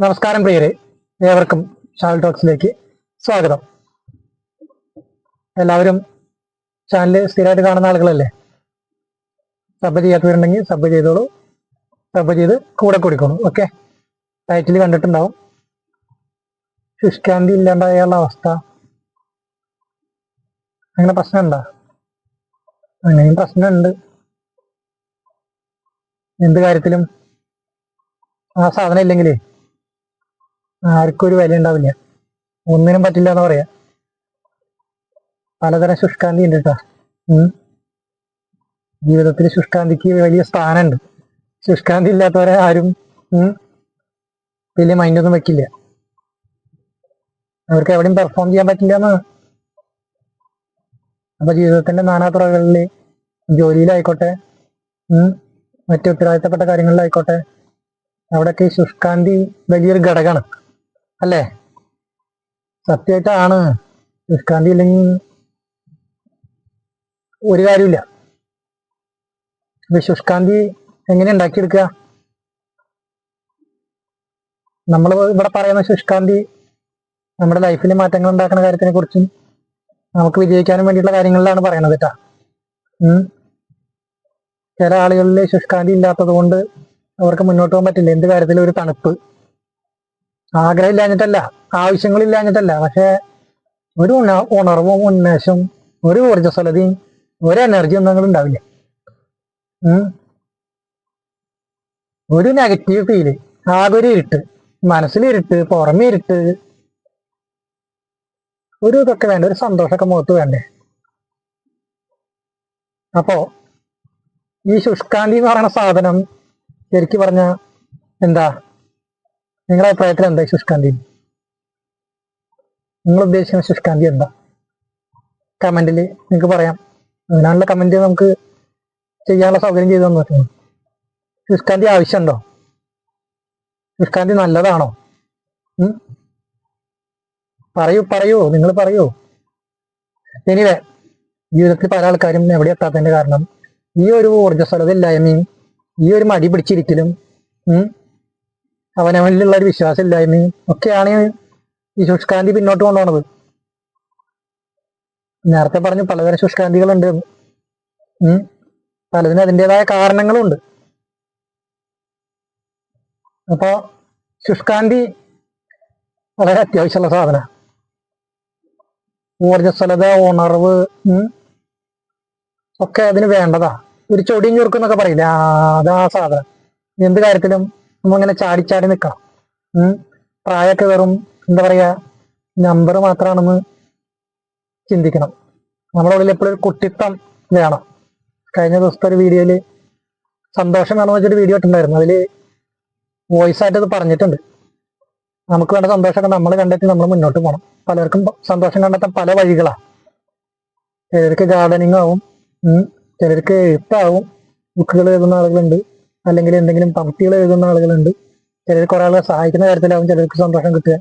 നമസ്കാരം പ്രിയരെ. ഏവർക്കും ഷാൽ ടോക്സിലേക്ക് സ്വാഗതം. എല്ലാവരും ചാനൽ സ്ഥിരമായിട്ട് കാണുന്ന ആളുകളല്ലേ? സബ് ചെയ്യാത്തവരുണ്ടെങ്കിൽ സബ് ചെയ്തോളൂ. സബ് ചെയ്ത് കൂടെ കൂടിക്കോളൂ ഓക്കെ? ടൈറ്റിൽ കണ്ടിട്ടുണ്ടാവും. ശുഷ്കാന്തി ഇല്ലാണ്ടായുള്ള അവസ്ഥ. അങ്ങനെ പ്രശ്നമുണ്ടോ? അങ്ങനെയും പ്രശ്നമുണ്ട്. എന്ത് കാര്യത്തിലും? ആ സാധനം ഇല്ലെങ്കിലേ? ആർക്കും ഒരു വില ഉണ്ടാവില്ല. ഒന്നിനും പറ്റില്ല എന്ന് പറയാ. പലതരം ശുഷ്കാന്തി ഉണ്ട് കേട്ടോ. ജീവിതത്തിൽ ശുഷ്കാന്തിക്ക് വലിയ സ്ഥാനമുണ്ട്. ശുഷ്കാന്തി ഇല്ലാത്തവരെ ആരും വലിയ മൈൻഡൊന്നും വെക്കില്ല. അവർക്ക് എവിടെയും പെർഫോം ചെയ്യാൻ പറ്റില്ല എന്നാണ് അപ്പൊ ജീവിതത്തിന്റെ നാനാ തുറകളിൽ ജോലിയിലായിക്കോട്ടെ മറ്റു ഉത്തരവാദിത്തപ്പെട്ട കാര്യങ്ങളിലായിക്കോട്ടെ അവിടെയൊക്കെ ശുഷ്കാന്തി വലിയൊരു ഘടകമാണ്. അല്ലേ? സത്യമായിട്ടാണ്. നിഷ്കാന്തി ഇല്ലെങ്കിൽ ഒരു കാര്യമില്ല വിശുഷ്കാന്തി ശുഷ്കാന്തി എങ്ങനെ ഉണ്ടാക്കിയെടുക്കുക? നമ്മൾ ഇവിടെ പറയുന്ന ശുഷ്കാന്തി നമ്മുടെ ലൈഫിൽ മാറ്റങ്ങൾ ഉണ്ടാക്കുന്ന കാര്യത്തിനെ കുറിച്ചും നമുക്ക് വിജയിക്കാനും വേണ്ടിയിട്ടുള്ള കാര്യങ്ങളിലാണ് പറയണത് കേട്ടാ. ചില ആളുകളിൽ ശുഷ്കാന്തി ഇല്ലാത്തത് കൊണ്ട് അവർക്ക് മുന്നോട്ട് പോകാൻ പറ്റില്ല. എന്ത് കാര്യത്തിലും ഒരു തണുപ്പ്. ആഗ്രഹം ഇല്ലാഞ്ഞിട്ടല്ല ആവശ്യങ്ങളില്ലാഞ്ഞിട്ടല്ല. പക്ഷെ ഒരു ഉണ- ഉണർവും ഉന്മേഷവും ഒരു ഊർജസ്വലതയും ഒരു എനർജി ഒന്നും ഉണ്ടാവില്ല. ഒരു നെഗറ്റീവ് ഫീൽ ആകെ ഒരു ഇരുട്ട് മനസ്സിലിരുട്ട് പുറമെ ഇരുട്ട് ഒരു ഇതൊക്കെ വേണ്ട ഒരു സന്തോഷമൊക്കെ മുഖത്ത് വേണ്ടേ? അപ്പോ ഈ ശുഷ്കാന്തി എന്ന് പറയുന്ന സാധനം ശരിക്കും പറഞ്ഞ എന്താ? നിങ്ങളുടെ അഭിപ്രായത്തിൽ എന്താ ശുഷ്കാന്തി? നിങ്ങൾ ഉദ്ദേശിക്കുന്ന ശുഷ്കാന്തി എന്താ? കമന്റിൽ നിങ്ങൾക്ക് പറയാം. അതിനുള്ള കമന്റ് നമുക്ക് ചെയ്യാനുള്ള സൗകര്യം ചെയ്തു തന്നു പറ്റുന്നു ശുഷ്കാന്തി ആവശ്യമുണ്ടോ? ശുഷ്കാന്തി നല്ലതാണോ? പറയൂ പറയൂ നിങ്ങൾ പറയൂ. എനിവേ ജീവിതത്തിൽ പല ആൾക്കാരും എവിടെ എത്താത്തതിന്റെ കാരണം ഈ ഒരു ഊർജസ്വലത ഇല്ലായ്മയും ഈ ഒരു മടി പിടിച്ചിരിക്കലും അവനവനിലുള്ള ഒരു വിശ്വാസമില്ലായ്മയും ഒക്കെയാണ് ഈ ശുഷ്കാന്തി പിന്നോട്ട് കൊണ്ടുപോണത്. നേരത്തെ പറഞ്ഞു പലതരം ശുഷ്കാന്തികളുണ്ട്. പലതിനും അതിന്റെതായ കാരണങ്ങളുണ്ട്. അപ്പോ ശുഷ്കാന്തി വളരെ അത്യാവശ്യമുള്ള സാധന. ഊർജസ്വലത ഉണർവ് ഒക്കെ അതിന് വേണ്ടതാ. ഒരു ചൊടിയും ചുരുക്കും എന്നൊക്കെ പറയില്ല? അതാ സാധനം. എന്ത് കാര്യത്തിലും നമ്മളിങ്ങനെ ചാടി ചാടി ഉം. പ്രായമൊക്കെ വെറും എന്താ പറയാ നമ്പർ മാത്രമാണെന്ന് ചിന്തിക്കണം. നമ്മുടെ ഉള്ളിൽ എപ്പോഴും ഒരു കുട്ടിത്തം വേണം. കഴിഞ്ഞ ദിവസത്തെ ഒരു വീഡിയോയിൽ സന്തോഷം വേണമെന്ന് വെച്ചൊരു വീഡിയോ ഇട്ടുണ്ടായിരുന്നു. അതിൽ വോയിസ് ആയിട്ട് അത് പറഞ്ഞിട്ടുണ്ട്. നമുക്ക് വേണ്ട സന്തോഷമൊക്കെ നമ്മൾ കണ്ടെത്തി നമ്മൾ മുന്നോട്ട് പോകണം പലർക്കും സന്തോഷം കണ്ടെത്താൻ പല വഴികളാ. ചിലർക്ക് ഗാർഡനിങ് ആവും. ചിലർക്ക് എഴുത്താവും ബുക്കുകൾ എഴുതുന്ന ആളുകളുണ്ട്. അല്ലെങ്കിൽ എന്തെങ്കിലും പംക്തികൾ എഴുതുന്ന ആളുകളുണ്ട്. ചിലർ കുറെ ആളുകൾ സഹായിക്കുന്ന കാര്യത്തിലാവും ചിലർക്ക് സന്തോഷം കിട്ടുക.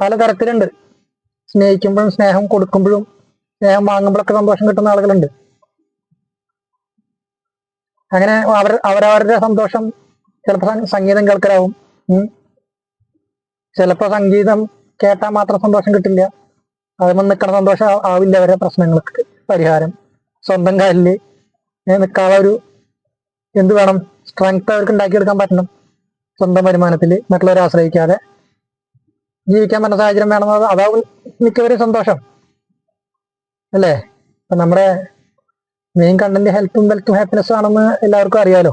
പലതരത്തിലുണ്ട്. സ്നേഹിക്കുമ്പോഴും സ്നേഹം കൊടുക്കുമ്പോഴും സ്നേഹം വാങ്ങുമ്പോഴൊക്കെ സന്തോഷം കിട്ടുന്ന ആളുകളുണ്ട്. അങ്ങനെ അവർ അവരവരുടെ സന്തോഷം ചിലപ്പോൾ സംഗീതം കേൾക്കലാവും. ചിലപ്പോൾ സംഗീതം കേട്ടാൽ മാത്രം സന്തോഷം കിട്ടില്ല. അതുമ്പോൾ നിൽക്കണ സന്തോഷം ആവില്ല അവരുടെ പ്രശ്നങ്ങൾക്ക് പരിഹാരം. സ്വന്തം കാലിൽ നിൽക്കാതെ ഒരു എന്ത് വേണം? സ്ട്രെങ്ത് അവർക്ക് ഉണ്ടാക്കിയെടുക്കാൻ പറ്റണം. സ്വന്തം വരുമാനത്തിൽ മറ്റുള്ളവരെ ആശ്രയിക്കാതെ ജീവിക്കാൻ പറ്റുന്ന സാഹചര്യം വേണമെന്നത് അതാവും മിക്കവരും സന്തോഷം. അല്ലേ? അപ്പം നമ്മുടെ മെയിൻ കണ്ടന്റ് ഹെൽത്തും വെൽത്തും ഹാപ്പിനെസ്സും ആണെന്ന് എല്ലാവർക്കും അറിയാലോ.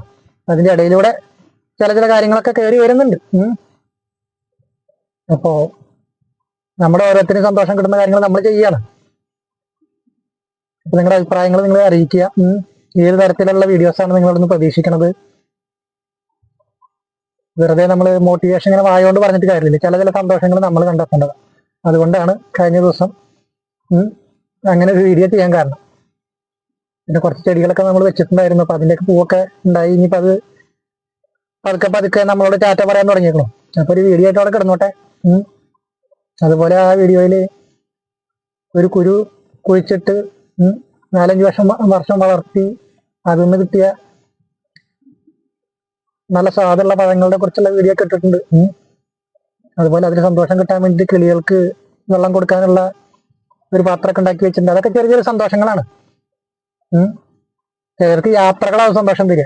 അതിന്റെ ഇടയിലൂടെ ചില ചില കാര്യങ്ങളൊക്കെ കയറി വരുന്നുണ്ട്. അപ്പോൾ അപ്പോ നമ്മുടെ ഓരോരുത്തരും സന്തോഷം കിട്ടുന്ന കാര്യങ്ങൾ നമ്മൾ ചെയ്യാണ് നിങ്ങളുടെ അഭിപ്രായങ്ങൾ നിങ്ങൾ അറിയിക്കുക. ഏത് തരത്തിലുള്ള വീഡിയോസ് ആണ് നിങ്ങളോടൊന്ന് പ്രതീക്ഷിക്കുന്നത് വെറുതെ നമ്മൾ മോട്ടിവേഷൻ ഇങ്ങനെ വായോണ്ട് പറഞ്ഞിട്ട് കാര്യമില്ല. ചില ചില സന്തോഷങ്ങൾ നമ്മൾ കണ്ടെത്തേണ്ടത് അതുകൊണ്ടാണ് കഴിഞ്ഞ ദിവസം അങ്ങനെ ഒരു വീഡിയോ ചെയ്യാൻ കാരണം. പിന്നെ കുറച്ച് ചെടികളൊക്കെ നമ്മൾ വെച്ചിട്ടുണ്ടായിരുന്നു. അപ്പൊ അതിന്റെയൊക്കെ പൂവൊക്കെ ഉണ്ടായി. ഇനിയിപ്പോ അത് പതുക്കെ പതുക്കെ നമ്മളോട് ചാറ്റ പറയാൻ തുടങ്ങിയേക്കണം. അപ്പൊ ഒരു വീഡിയോ ആയിട്ട് അവിടെ കിടന്നോട്ടെ. അതുപോലെ ആ വീഡിയോയിൽ ഒരു കുരു കുഴിച്ചിട്ട് നാലഞ്ച് വർഷം വർഷം വളർത്തി അതിൽ നിന്ന് കിട്ടിയ നല്ല സ്വാദുള്ള പഴങ്ങളുടെ കുറിച്ചുള്ള വീഡിയോ ഒക്കെ ഇട്ടിട്ടുണ്ട്. അതുപോലെ അതിന് സന്തോഷം കിട്ടാൻ വേണ്ടി കിളികൾക്ക് വെള്ളം കൊടുക്കാനുള്ള ഒരു പാത്രമൊക്കെ ഉണ്ടാക്കി വെച്ചിട്ടുണ്ട്. അതൊക്കെ ചെറിയ ചെറിയ സന്തോഷങ്ങളാണ്. ചിലർക്ക് യാത്രകളാവും സന്തോഷം തരിക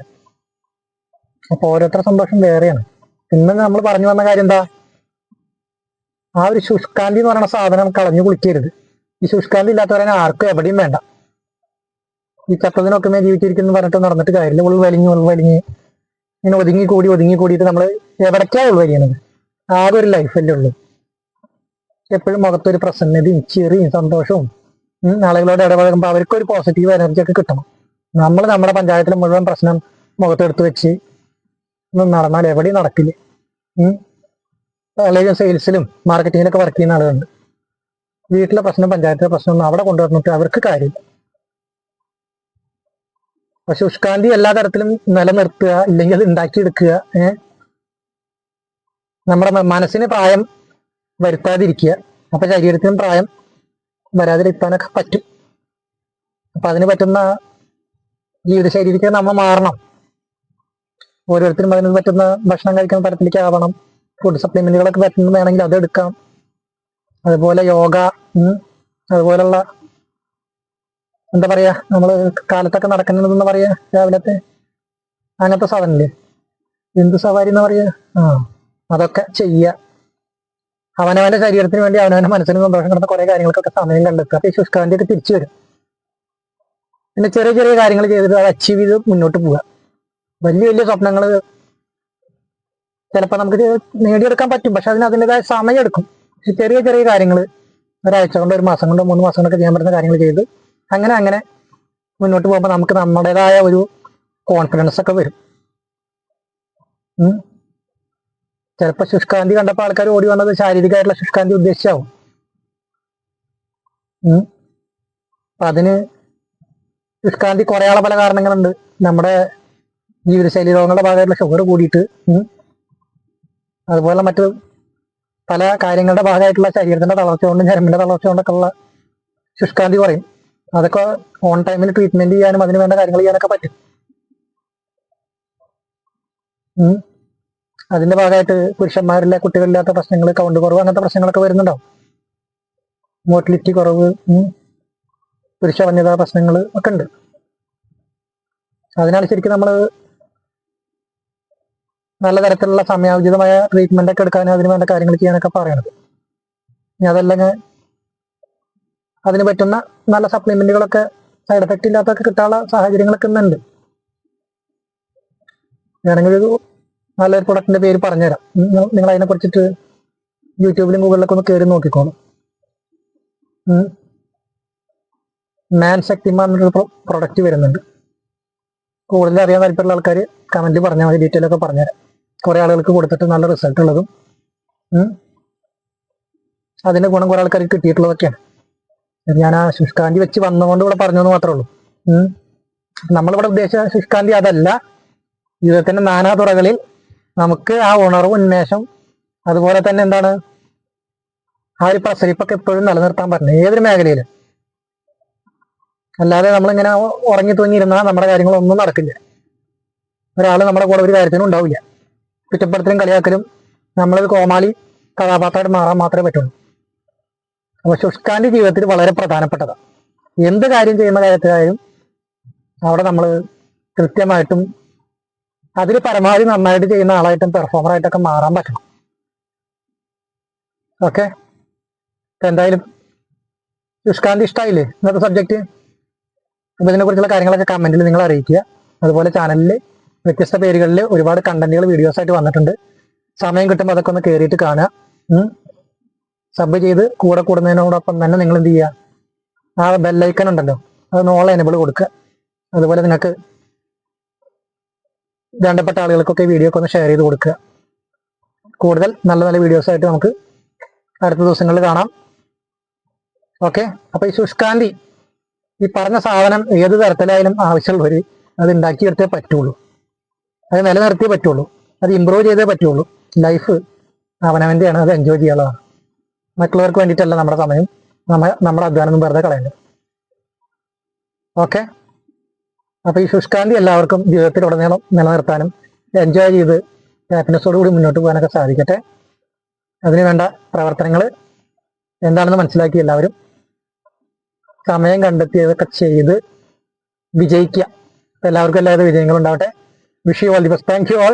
അപ്പൊ ഓരോരുത്തരുടെ സന്തോഷം വേറെയാണ്. ഇന്ന് നമ്മൾ പറഞ്ഞു വന്ന കാര്യം എന്താ? ആ ഒരു ശുഷ്കാന്തി എന്ന് പറയുന്ന സാധനം കളഞ്ഞു കുളിക്കരുത്. ഈ ശുഷ്കാന്തി ഇല്ലാത്തവരെ ആർക്കും എവിടെയും വേണ്ട. ഈ ചത്തതിനൊക്കെ മേ ജീവിച്ചിരിക്കുന്നു പറഞ്ഞിട്ട് നടന്നിട്ട് കാര്യമില്ല. ഉൾ വലിഞ്ഞു ഉൾ വലിഞ്ഞ് ഇങ്ങനെ ഒതുങ്ങി കൂടി ഒതുങ്ങി കൂടിയിട്ട് നമ്മൾ എവിടേക്കാ ഉൾ വലിയണത്? ആകെ ഒരു ലൈഫല്ലേ ഉള്ളൂ. എപ്പോഴും മുഖത്തൊരു പ്രസന്നതയും ചെറിയും സന്തോഷവും ആളുകളോട് ഇടപഴകുമ്പോൾ അവർക്ക് ഒരു പോസിറ്റീവ് എനർജി ഒക്കെ കിട്ടണം. നമ്മൾ നമ്മുടെ പഞ്ചായത്തിൽ മുഴുവൻ പ്രശ്നം മുഖത്തെടുത്ത് വെച്ച് നടന്നാൽ എവിടെയും നടക്കില്ല. അല്ലെങ്കിൽ സെയിൽസിലും മാർക്കറ്റിങ്ങിലൊക്കെ വർക്ക് ചെയ്യുന്ന ആളുകളുണ്ട്. വീട്ടിലെ പ്രശ്നം പഞ്ചായത്തിലെ പ്രശ്നം അവിടെ കൊണ്ടുവന്നിട്ട് അവർക്ക് കാര്യമില്ല. അപ്പൊ ഉഷ്കാന്തി എല്ലാ തരത്തിലും നിലനിർത്തുക ഇല്ലെങ്കിൽ ഉണ്ടാക്കിയെടുക്കുക ഏഹ് നമ്മുടെ മനസ്സിന് പ്രായം വരുത്താതിരിക്കുക. അപ്പൊ ശരീരത്തിനും പ്രായം വരാതിരിക്കാനൊക്കെ പറ്റും. അപ്പൊ അതിന് പറ്റുന്ന ജീവിതശൈലിക്ക് നമ്മൾ മാറണം. ഓരോരുത്തരും അതിന് പറ്റുന്ന ഭക്ഷണം കഴിക്കുന്ന തരത്തിലേക്ക് ആവണം. ഫുഡ് സപ്ലിമെന്റുകളൊക്കെ പറ്റുന്നതാണെങ്കിൽ അത് എടുക്കാം അതുപോലെ യോഗ അതുപോലുള്ള എന്താ പറയാ നമ്മൾ കാലത്തൊക്കെ നടക്കുന്നതെന്ന് പറയാ രാവിലത്തെ അങ്ങനത്തെ സാധനല്ലേ? എന്ത് സവാരി എന്ന് പറയാ? ആ അതൊക്കെ ചെയ്യുക അവനവന്റെ ശരീരത്തിന് വേണ്ടി അവനവന്റെ മനസ്സിന് സന്തോഷം കിടന്ന കുറെ കാര്യങ്ങൾക്കൊക്കെ സമയം കണ്ടെത്തുക. അപ്പൊ ശുഷ്കാന്തി ഒക്കെ തിരിച്ചു വരും. പിന്നെ ചെറിയ ചെറിയ കാര്യങ്ങൾ ചെയ്തിട്ട് അത് അച്ചീവ് ചെയ്ത് മുന്നോട്ട് പോവുക. വലിയ വലിയ സ്വപ്നങ്ങൾ ചിലപ്പോൾ നമുക്ക് നേടിയെടുക്കാൻ പറ്റും. പക്ഷെ അതിന് അതിന്റെതായ സമയം എടുക്കും. ചെറിയ ചെറിയ കാര്യങ്ങൾ ഒരാഴ്ച കൊണ്ടോ ഒരു മാസം കൊണ്ടോ മൂന്ന് മാസം കൊണ്ടൊക്കെ ചെയ്യാൻ പറ്റുന്ന കാര്യങ്ങൾ ചെയ്ത് അങ്ങനെ അങ്ങനെ മുന്നോട്ട് പോകുമ്പോൾ നമുക്ക് നമ്മുടേതായ ഒരു കോൺഫിഡൻസ് ഒക്കെ വരും. ചിലപ്പോൾ ശുഷ്കാന്തി കണ്ടപ്പോൾ ആൾക്കാർ ഓടി വന്നത് ശാരീരികമായിട്ടുള്ള ശുഷ്കാന്തി ഉദ്ദേശിച്ചാവും. അപ്പൊ അതിന് ശുഷ്കാന്തി കുറയാനുള്ള പല കാരണങ്ങളുണ്ട്. നമ്മുടെ ജീവിതശൈലി രോഗങ്ങളുടെ ഭാഗമായിട്ടുള്ള ഷുഗർ കൂടിയിട്ട് അതുപോലെ മറ്റു പല കാര്യങ്ങളുടെ ഭാഗമായിട്ടുള്ള ശരീരത്തിന്റെ തളർച്ച കൊണ്ടും ഞരമ്പിന്റെ തളർച്ച കൊണ്ടൊക്കെ ഉള്ള ശുഷ്കാന്തി കുറയും. അതൊക്കെ ഓൺ ടൈമിൽ ട്രീറ്റ്മെന്റ് ചെയ്യാനും അതിന് വേണ്ട കാര്യങ്ങൾ ചെയ്യാനൊക്കെ പറ്റും. അതിന്റെ ഭാഗമായിട്ട് പുരുഷന്മാരിലെ കുട്ടികളില്ലാത്ത പ്രശ്നങ്ങൾ കൗണ്ട് കുറവ് അങ്ങനത്തെ പ്രശ്നങ്ങളൊക്കെ വരുന്നുണ്ടാവും മോർട്ടിലിറ്റി കുറവ്. പുരുഷ വന്യതാ പ്രശ്നങ്ങൾ ഒക്കെ ഉണ്ട് അതിനാൽ ശരിക്കും നമ്മൾ നല്ല തരത്തിലുള്ള സമയോചിതമായ ട്രീറ്റ്മെന്റ് ഒക്കെ എടുക്കാനും അതിന് വേണ്ട കാര്യങ്ങൾ ചെയ്യാനൊക്കെ പറയണത് ഇനി അതല്ലെങ്കിൽ അതിന് പറ്റുന്ന നല്ല സപ്ലിമെന്റുകളൊക്കെ സൈഡ് എഫക്റ്റ് ഇല്ലാത്തൊക്കെ കിട്ടാനുള്ള സാഹചര്യങ്ങളൊക്കെ ഇന്നുണ്ട്. വേണമെങ്കിൽ ഒരു നല്ലൊരു പ്രൊഡക്റ്റിന്റെ പേര് പറഞ്ഞുതരാം. നിങ്ങൾ- അതിനെ കുറിച്ചിട്ട് യൂട്യൂബിലും ഗൂഗിളിലൊക്കെ ഒന്ന് കയറി നോക്കിക്കോളും. മാൻ ശക്തിമാൻ എന്നൊരു പ്രൊഡക്റ്റ് വരുന്നുണ്ട്. കൂടുതൽ അറിയാൻ താല്പര്യമുള്ള ആൾക്കാർ കമന്റ് പറഞ്ഞാൽ മതി ഡീറ്റെയിൽ ഒക്കെ പറഞ്ഞുതരാം. കുറെ ആളുകൾക്ക് കൊടുത്തിട്ട് നല്ല റിസൾട്ട് ഉള്ളതും. അതിന്റെ ഗുണം കുറെ ആൾക്കാർക്ക് കിട്ടിയിട്ടുള്ളതൊക്കെയാണ്. ഞാൻ ആ ശുഷ്കാന്തി വെച്ച് വന്നുകൊണ്ട് ഇവിടെ പറഞ്ഞെന്ന് മാത്രമേ ഉള്ളൂ. നമ്മളിവിടെ ഉദ്ദേശിച്ച ശുഷ്കാന്തി അതല്ല. ജീവിതത്തിന്റെ നാനാ തുറകളിൽ നമുക്ക് ആ ഉണർവ് ഉന്മേഷം അതുപോലെ തന്നെ എന്താണ്? ആ ഒരു പ്രസരിപ്പൊക്കെ എപ്പോഴും നിലനിർത്താൻ പറ്റണം ഏതൊരു മേഖലയിലും. അല്ലാതെ നമ്മളിങ്ങനെ ഉറങ്ങി തൂങ്ങിയിരുന്നാൽ നമ്മുടെ കാര്യങ്ങളൊന്നും നടക്കില്ല. ഒരാൾ നമ്മുടെ കൂടെ ഒരു കാര്യത്തിനും ഉണ്ടാവില്ല. കുറ്റപ്പെടുത്തലും കളിയാക്കലും നമ്മളൊരു കോമാളി കഥാപാത്രമായിട്ട് മാറാൻ മാത്രമേ പറ്റുള്ളൂ. അപ്പൊ ശുഷ്കാന്റെ ജീവിതത്തിൽ വളരെ പ്രധാനപ്പെട്ടതാണ് എന്ത് കാര്യം ചെയ്യുന്ന കാര്യത്തിലായാലും അവിടെ നമ്മൾ കൃത്യമായിട്ടും അതിൽ പരമാവധി നന്നായിട്ട് ചെയ്യുന്ന ആളായിട്ടും പെർഫോമർ ആയിട്ടൊക്കെ മാറാൻ പറ്റണം. ഓക്കെ എന്തായാലും ശുഷ്കാന്ത് ഇഷ്ടമായില്ലേ ഇന്നത്തെ സബ്ജക്റ്റ് ഇതിനെ കുറിച്ചുള്ള കാര്യങ്ങളൊക്കെ കമന്റിൽ നിങ്ങൾ അറിയിക്കുക. അതുപോലെ ചാനലിൽ വ്യത്യസ്ത പേരുകളിൽ ഒരുപാട് കണ്ടന്റുകൾ വീഡിയോസ് ആയിട്ട് വന്നിട്ടുണ്ട്. സമയം കിട്ടുമ്പോൾ അതൊക്കെ ഒന്ന് കയറിയിട്ട് കാണുക. സബ് ചെയ്ത് കൂടെ കൂടുന്നതിനോടൊപ്പം തന്നെ നിങ്ങൾ എന്ത് ചെയ്യുക? ആ ബെല്ലൈക്കൺ ഉണ്ടല്ലോ അത് നോളെ എനബിൾ കൊടുക്കുക. അതുപോലെ നിങ്ങൾക്ക് വേണ്ടപ്പെട്ട ആളുകൾക്കൊക്കെ വീഡിയോ ഒക്കെ ഒന്ന് ഷെയർ ചെയ്ത് കൊടുക്കുക. കൂടുതൽ നല്ല നല്ല വീഡിയോസ് ആയിട്ട് നമുക്ക് അടുത്ത ദിവസങ്ങളിൽ കാണാം. ഓക്കെ അപ്പൊ ഈ ശുഷ്കാന്തി ഈ പറഞ്ഞ സാധനം ഏത് തരത്തിലായാലും ആവശ്യമുള്ളവര് അത് ഉണ്ടാക്കിയെടുത്തേ പറ്റുള്ളൂ. അത് നിലനിർത്തിയേ പറ്റുള്ളൂ. അത് ഇമ്പ്രൂവ് ചെയ്തേ പറ്റുള്ളൂ. ലൈഫ് അവനവന്റെയാണ് അത് എൻജോയ് ചെയ്യാനുള്ളതാണ്. മറ്റുള്ളവർക്ക് വേണ്ടിയിട്ടല്ല നമ്മുടെ സമയം. നമ്മ നമ്മുടെ അധ്വാനം വെറുതെ കളയുന്നത് ഓക്കെ അപ്പൊ ഈ ശുഷ്കാന്തി എല്ലാവർക്കും ജീവിതത്തിൽ ഉടനീളം നിലനിർത്താനും എൻജോയ് ചെയ്ത് ഹാപ്പിനെസോട് കൂടി മുന്നോട്ട് പോകാനൊക്കെ സാധിക്കട്ടെ. അതിന് വേണ്ട പ്രവർത്തനങ്ങൾ എന്താണെന്ന് മനസ്സിലാക്കി എല്ലാവരും. സമയം കണ്ടെത്തിയതൊക്കെ ചെയ്ത് വിജയിക്കുക. എല്ലാവർക്കും എല്ലാവിധ വിജയങ്ങളും ഉണ്ടാവട്ടെ wish you all the best thank you all